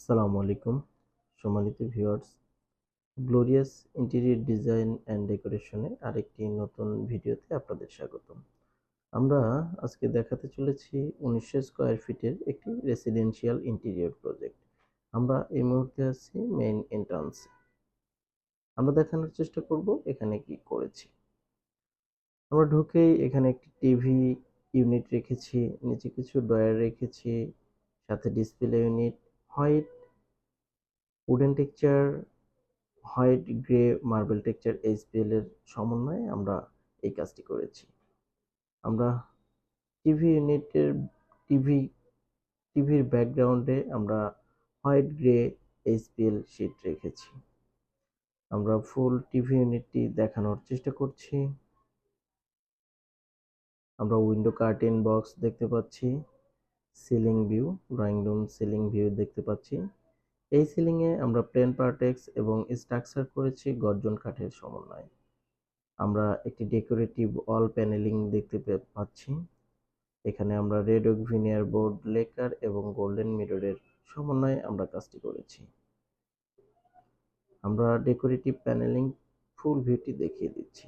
আসসালামু আলাইকুম, সম্মানিত viewers. Glorious interior design and ডেকোরেশনে আরেকটি নতুন ভিডিওতে আপনাদের স্বাগতম। আমরা আজকে দেখাতে চলেছি উনিশশো স্কোয়ার ফিটের একটি রেসিডেন্সিয়াল ইন্টেরিয়র প্রজেক্ট। আমরা এই মুহূর্তে আছি মেইন এন্ট্রান্সে। আমরা দেখানোর চেষ্টা করব এখানে কি করেছি। আমরা ঢুকেই এখানে একটি টিভি ইউনিট রেখেছি, নিচে কিছু ডয়ার রেখেছি, সাথে display unit white wooden texture, white grey marble texture HPL এর সমন্বয়ে আমরা এই কাজটি করেছি। আমরা টিভি ইউনিটের, টিভি, টিভির ব্যাকগ্রাউন্ডে আমরা হোয়াইট গ্রে এইচপিএল শিট রেখেছি। আমরা ফুল টিভি ইউনিটটি দেখানোর চেষ্টা করছি। আমরা উইন্ডো কার্টেন বক্স দেখতে পাচ্ছি। Ceiling view, drawing room ceiling view দেখতে পাচ্ছি। এই সিলিংয়ে আমরা প্লেন পার্টেক্স এবং স্ট্রাকচার করেছি গর্জন কাঠের সমন্বয়ে। আমরা একটি ডেকোরেটিভ অল প্যানেলিং দেখতে পাচ্ছি। এখানে আমরা রেড ওক বোর্ড, লেকার এবং গোল্ডেন মিররের সমন্বয়ে আমরা কাজটি করেছি। আমরা ডেকোরেটিভ প্যানেলিং ফুল ভিউটি দেখিয়ে দিচ্ছি।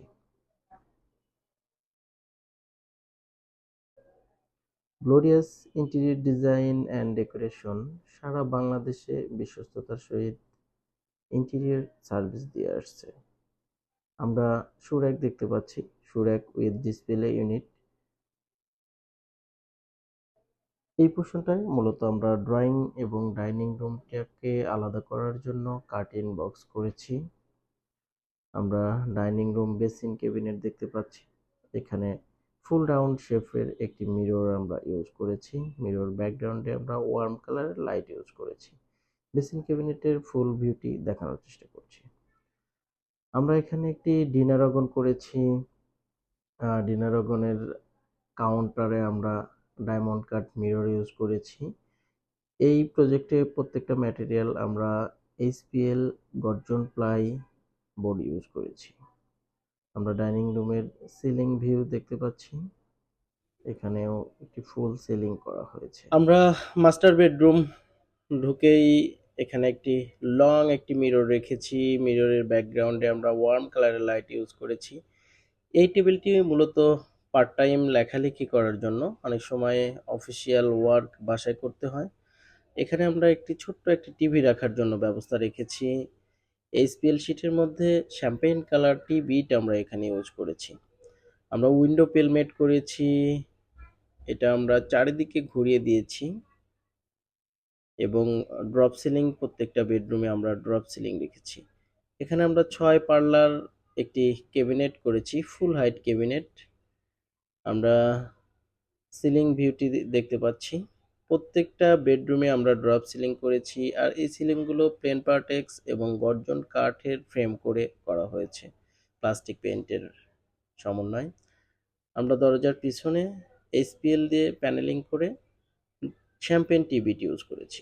Glorious interior design and decoration সারা বাংলাদেশে বিশ্বস্ততার সহিত ইন্টেরিয়র সার্ভিস দিয়ে আসছে। আমরা সুরেক দেখতে পাচ্ছি, সুরেক উইথ ডিসপ্লে ইউনিট এই পোর্শনটায় মূলত আমরা ড্রয়িং এবং ডাইনিং রুমটাকে আলাদা করার জন্য কার্টিন বক্স করেছি। আমরা ডাইনিং রুম বেসিন ক্যাবিনেট দেখতে পাচ্ছি। এখানে ফুল রাউন্ড শেপের একটি মিরর আমরা ইউজ করেছি। মিরর ব্যাকগ্রাউন্ডে আমরা ওয়ার্ম কালারের লাইট ইউজ করেছি। বেসিন ক্যাবিনেটের ফুল ভিউটি দেখানোর চেষ্টা করছি। আমরা এখানে একটি ডিনার অগন করেছি। ডিনার অগনের কাউন্টারে আমরা ডায়মন্ড কাট মিরর ইউজ করেছি। এই প্রজেক্টে প্রত্যেকটা ম্যাটেরিয়াল আমরা এইচপিএল গর্জন প্লাই বোর্ড ইউজ করেছি। আমরা ডাইনিং রুমের সিলিং ভিউ দেখতে পাচ্ছি। এখানেও একটি ফুল সিলিং করা হয়েছে। আমরা মাস্টার বেডরুম ঢুকেই এখানে একটি লং একটি মিরর রেখেছি। মিররের ব্যাকগ্রাউন্ডে আমরা ওয়ার্ম কালারের লাইট ইউজ করেছি। এই টেবিলটি মূলত পার্ট টাইম লেখালেখি করার জন্য। অনেক সময় অফিসিয়াল ওয়ার্ক বাসায় করতে হয়। এখানে আমরা একটি ছোট্ট একটি টিভি রাখার জন্য ব্যবস্থা রেখেছি। এইচপিএল শিটের মধ্যে শ্যাম্পেইন কালার টিভিটা আমরা এখানে ইউজ করেছি। আমরা উইন্ডো পেলমেট করেছি, এটা আমরা চারিদিকে ঘুরিয়ে দিয়েছি এবং ড্রপ সিলিং প্রত্যেকটা বেডরুমে আমরা ড্রপ সিলিং রেখেছি। এখানে আমরা ছয় পার্লার একটি ক্যাবিনেট করেছি ফুল হাইট ক্যাবিনেট আমরা সিলিং ভিউটি দেখতে পাচ্ছি। প্রত্যেকটা বেডরুমে আমরা ড্রপ সিলিং করেছি আর এই সিলিংগুলো প্লেন পার্টেক্স এবং গর্জন কাঠের ফ্রেম করে করা হয়েছে, প্লাস্টিক পেন্টের সমন্বয়। আমরা দরজার পিছনে এইচপিএল দিয়ে প্যানেলিং করে শ্যাম্পেন টিভিটি ইউজ করেছি।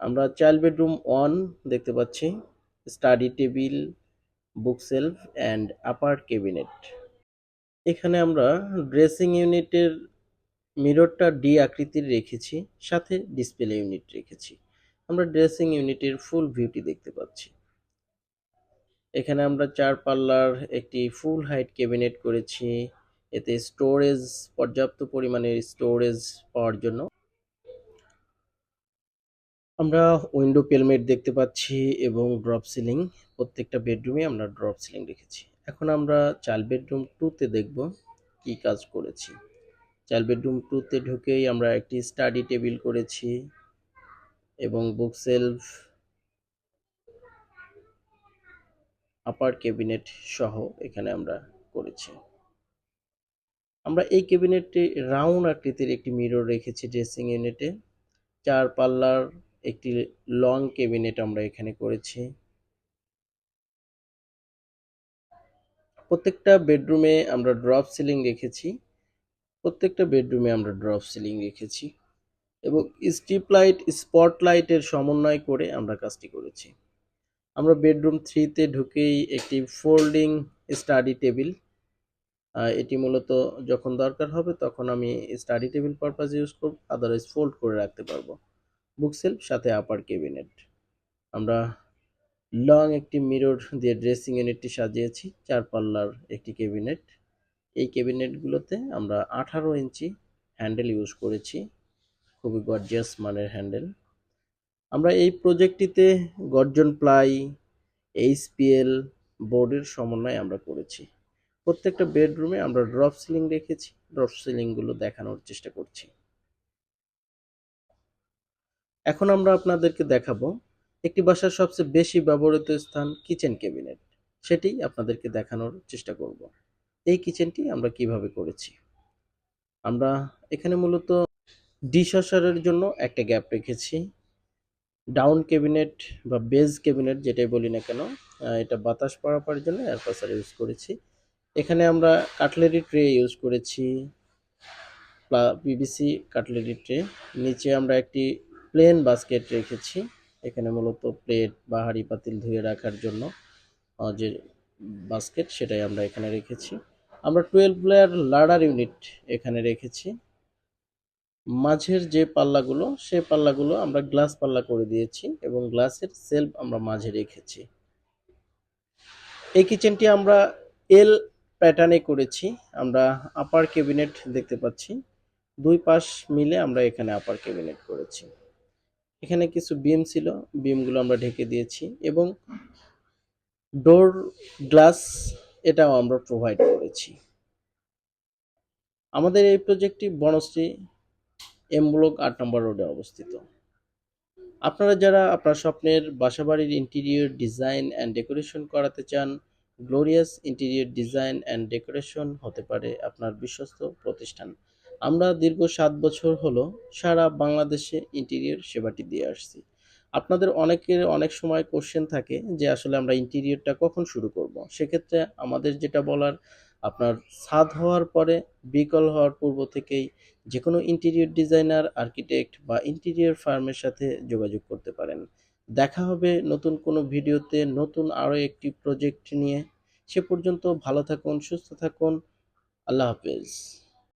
আমরা চাইল্ড বেডরুম ওয়ান দেখতে পাচ্ছি, study table book shelf and upper cabinet. এখানে আমরা ড্রেসিং ইউনিটের মিররটা ডি আকৃতির রেখেছি, সাথে ডিসপ্লে ইউনিট রেখেছি। আমরা ড্রেসিং ইউনিটের ফুল ভিউটি দেখতে পাচ্ছি। এখানে আমরা চার পাল্লার একটি ফুল হাইট ক্যাবিনেট করেছি, এতে স্টোরেজ পর্যাপ্ত পরিমাণের স্টোরেজ পাওয়ার জন্য। আমরা উইন্ডো পেলমেট দেখতে পাচ্ছি এবং ড্রপ সিলিং প্রত্যেকটা বেডরুমে আমরা ড্রপ সিলিং রেখেছি। এখন আমরা চাইল্ড বেডরুম টুতে দেখব কি কাজ করেছি। চাইল্ড বেডরুম টুতে ঢুকেই আমরা একটি স্টাডি টেবিল করেছি এবং বুক সেলফ, আপার ক্যাবিনেট সহ এখানে আমরা করেছি। আমরা এই ক্যাবিনেটটি রাউন্ড আকৃতির একটি মিরর রেখেছি ড্রেসিং ইউনিটে। চার পাল্লার একটি লং ক্যাবিনেট আমরা এখানে করেছি। প্রত্যেকটা বেডরুমে আমরা ড্রপ সিলিং রেখেছি। প্রত্যেকটা বেডরুমে আমরা ড্রপ সিলিং রেখেছি এবং স্ট্রিপ লাইট, স্পট লাইটের সমন্বয় করে আমরা কাজটি করেছি। আমরা বেডরুম থ্রিতে ঢুকেই একটি ফোল্ডিং স্টাডি টেবিল এটি মূলত যখন দরকার হবে তখন আমি স্টাডি টেবিল পারপাস ইউজ করব, আদারওয়াইজ ফোল্ড করে রাখতে পারব। বুক সেলফ সাথে আপার ক্যাবিনেট। আমরা লং একটি মিরর দিয়ে ড্রেসিং ইউনিটটি সাজিয়েছি চার পাল্লার একটি ক্যাবিনেট। এই ক্যাবিনেটগুলোতে আমরা আঠারো ইঞ্চি হ্যান্ডেল ইউজ করেছি, খুবই গর্জিয়াস মানের হ্যান্ডেল। আমরা এই প্রজেক্টটিতে গর্জন প্লাই এইচপিএল বোর্ডের সমন্বয় আমরা করেছি। প্রত্যেকটা বেডরুমে আমরা ড্রপ সিলিং রেখেছি, ড্রপ সিলিংগুলো দেখানোর চেষ্টা করছি। এখন আমরা আপনাদেরকে দেখাবো একটি বাসার সবচেয়ে বেশি ব্যবহৃত স্থান কিচেন ক্যাবিনেট। সেটি আপনাদেরকে দেখানোর চেষ্টা করব। এই কিচেনটি আমরা কীভাবে করেছি? আমরা এখানে মূলত ডিশওয়াশারের জন্য একটা গ্যাপ রেখেছি। ডাউন ক্যাবিনেট বা বেজ ক্যাবিনেট যেটাই বলি না কেন এটা বাতাস পারাপারের জন্য এয়ার পাসার ইউজ করেছি। এখানে আমরা কাটলেরি ট্রে ইউজ করেছি পিভিসি কাটলেরি ট্রে। নিচে আমরা একটি প্লেন বাস্কেট রেখেছি, এখানে মূলত প্লেট বা হাঁড়ি পাতিল ধুয়ে রাখার জন্য। যে বাস্কেট সেটাই আমরা এখানে রেখেছি। আমরা টুয়েলভ লেয়ার লাডার ইউনিট এখানে রেখেছি। মাঝের যে পাল্লাগুলো সেই পাল্লাগুলো আমরা গ্লাস পাল্লা করে দিয়েছি এবং গ্লাসের সেলফ আমরা মাঝে রেখেছি। এই কিচেনটি আমরা এল প্যাটার্নে করেছি। আমরা আপার ক্যাবিনেট দেখতে পাচ্ছি। দুই পাশ মিলে আমরা এখানে আপার ক্যাবিনেট করেছি। এখানে কিছু বিম ছিল। বিমগুলো আমরা ঢেকে দিয়েছি এবং ডোর গ্লাস এটাও আমরা প্রোভাইড করেছি। আমাদের এই প্রজেক্টটি বনশ্রী এম ব্লক আট নম্বর রোডে অবস্থিত। আপনারা যারা আপনার স্বপ্নের বাসাবাড়ির ইন্টেরিয়র ডিজাইন অ্যান্ড ডেকোরেশন করাতে চান glorious interior design and decoration হতে পারে আপনার বিশ্বস্ত প্রতিষ্ঠান। আমরা দীর্ঘ সাত বছর হলো সারা বাংলাদেশে ইন্টেরিয়র সেবাটি দিয়ে আসছি। আপনাদের অনেকের অনেক সময় কোশ্চেন থাকে যে আসলে আমরা ইন্টেরিয়রটা কখন শুরু করব? সেক্ষেত্রে আমাদের যেটা বলার, আপনার ছাদ হওয়ার পরে, বিকল হওয়ার পূর্ব থেকেই যে কোনো ইন্টেরিয়র ডিজাইনার আর্কিটেক্ট বা ইন্টেরিয়র ফার্মের সাথে যোগাযোগ করতে পারেন। দেখা হবে নতুন কোনো ভিডিওতে, নতুন আরও একটি প্রজেক্ট নিয়ে। সে পর্যন্ত ভালো থাকুন, সুস্থ থাকুন। আল্লাহ হাফেজ।